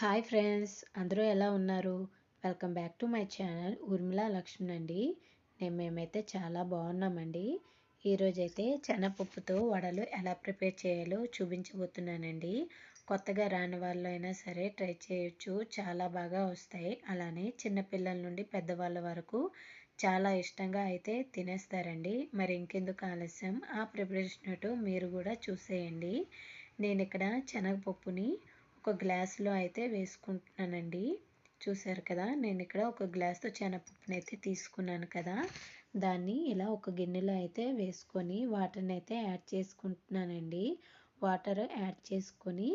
Hi friends అందరూ ఎలా ఉన్నారు? Welcome back to my channel Urmila Lakshman అండి. నేను మేమైతే చాలా బాగున్నామండి. ఈరోజైతే శనగపప్పుతో వడలు ఎలా ప్రిపేర్ చేయాలో చూపించబోతున్నానండి. కొత్తగా రాని వాళ్ళు అయినా సరే ట్రై చేయొచ్చు. చాలా బాగా వస్తాయి. అలానే చిన్నపిల్లల నుండి పెద్దవాళ్ళ వరకు చాలా ఇష్టంగా అయితే తినేస్తారండి. మరి ఇంకెందుకు ఆలస్యం? ఆ ప్రిపరేషన్ మీరు కూడా చూసేయండి. నేను ఇక్కడ శనగపప్పుని ఒక గ్లాస్లో అయితే వేసుకుంటున్నానండి. చూసారు కదా నేను ఇక్కడ ఒక గ్లాస్తో శనగపప్పుని అయితే తీసుకున్నాను కదా. దాన్ని ఇలా ఒక గిన్నెలో అయితే వేసుకొని వాటర్ని అయితే యాడ్ చేసుకుంటున్నానండి. వాటర్ యాడ్ చేసుకొని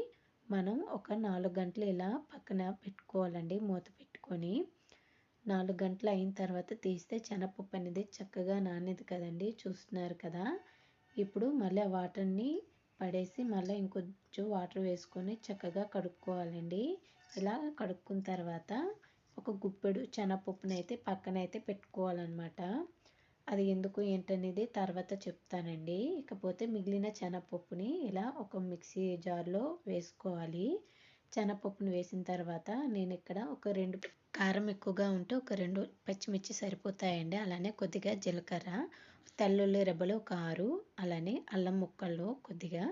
మనం ఒక నాలుగు గంటలు ఇలా పక్కన పెట్టుకోవాలండి మూత పెట్టుకొని. నాలుగు గంటలు అయిన తర్వాత తీస్తే శనగపప్పు అనేది చక్కగా నానేది కదండి చూస్తున్నారు కదా. ఇప్పుడు మళ్ళీ ఆ వాటర్ని పడేసి మళ్ళీ ఇంకొంచెం వాటర్ వేసుకొని చక్కగా కడుక్కోవాలండి. ఇలా కడుక్కున్న తర్వాత ఒక గుప్పెడు శనగపప్పుని అయితే పక్కన అయితే పెట్టుకోవాలన్నమాట. అది ఎందుకు ఏంటనేది తర్వాత చెప్తానండి. ఇకపోతే మిగిలిన శనగపప్పుని ఇలా ఒక మిక్సీ జార్లో వేసుకోవాలి. శనగపప్పును వేసిన తర్వాత నేను ఇక్కడ ఒక రెండు కారం ఎక్కువగా ఉంటే ఒక రెండు పచ్చిమిర్చి సరిపోతాయండి. అలానే కొద్దిగా జీలకర్ర తెల్లుల్లి రెబ్బలు ఒక ఆరు అలానే అల్లం ముక్కలు కొద్దిగా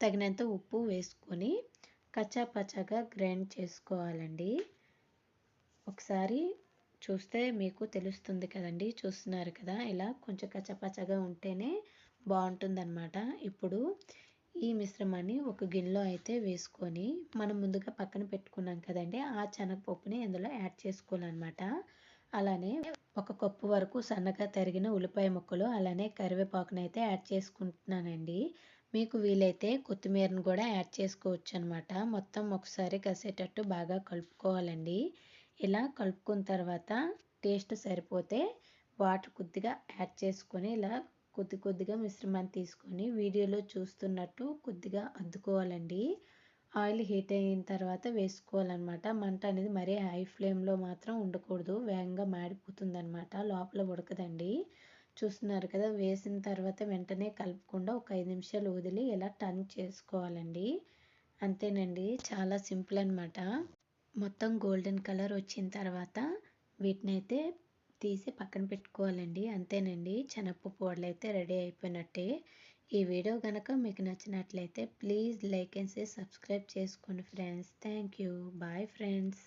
తగినంత ఉప్పు వేసుకొని కచ్చాపచ్చాగా గ్రైండ్ చేసుకోవాలండి. ఒకసారి చూస్తే మీకు తెలుస్తుంది కదండి చూస్తున్నారు కదా. ఇలా కొంచెం కచ్చాపచ్చాగా ఉంటేనే బాగుంటుందన్నమాట. ఇప్పుడు ఈ మిశ్రమాన్ని ఒక గిన్నెలో అయితే వేసుకొని మనం ముందుగా పక్కన పెట్టుకున్నాం కదండి ఆ శనగపప్పుని ఇందులో యాడ్ చేసుకోవాలన్నమాట. అలానే ఒక కప్పు వరకు సన్నగా తరిగిన ఉల్లిపాయ ముక్కలు అలానే కరివేపాకును అయితే యాడ్ చేసుకుంటున్నానండి. మీకు వీలైతే కొత్తిమీరను కూడా యాడ్ చేసుకోవచ్చు అనమాట మొత్తం ఒకసారి కసేటట్టు బాగా కలుపుకోవాలండి. ఇలా కలుపుకున్న తర్వాత టేస్ట్ సరిపోతే వాటర్ కొద్దిగా యాడ్ చేసుకొని ఇలా కొద్ది కొద్దిగా మిశ్రమాన్ని తీసుకొని వీడియోలో చూస్తున్నట్టు కొద్దిగా అద్దుకోవాలండి. ఆయిల్ హీట్ అయిన తర్వాత వేసుకోవాలన్నమాట. మంట అనేది మరీ హై ఫ్లేమ్లో మాత్రం ఉండకూడదు. వేగంగా మాడిపోతుందనమాట లోపల ఉడకదండి. చూస్తున్నారు కదా వేసిన తర్వాత వెంటనే కలుపుకుండా ఒక ఐదు నిమిషాలు వదిలి ఇలా టర్న్ చేసుకోవాలండి. అంతేనండి. చాలా సింపుల్ అనమాట మొత్తం గోల్డెన్ కలర్ వచ్చిన తర్వాత వీటిని అయితే తీసి పక్కన పెట్టుకోవాలండి. అంతేనండి. శనగపప్పు వడలు అయితే రెడీ అయిపోయినట్టే. ఈ వీడియో కనుక మీకు నచ్చినట్లయితే ప్లీజ్ లైక్ అండ్ సబ్స్క్రైబ్ చేసుకోండి friends. Thank you. Bye friends.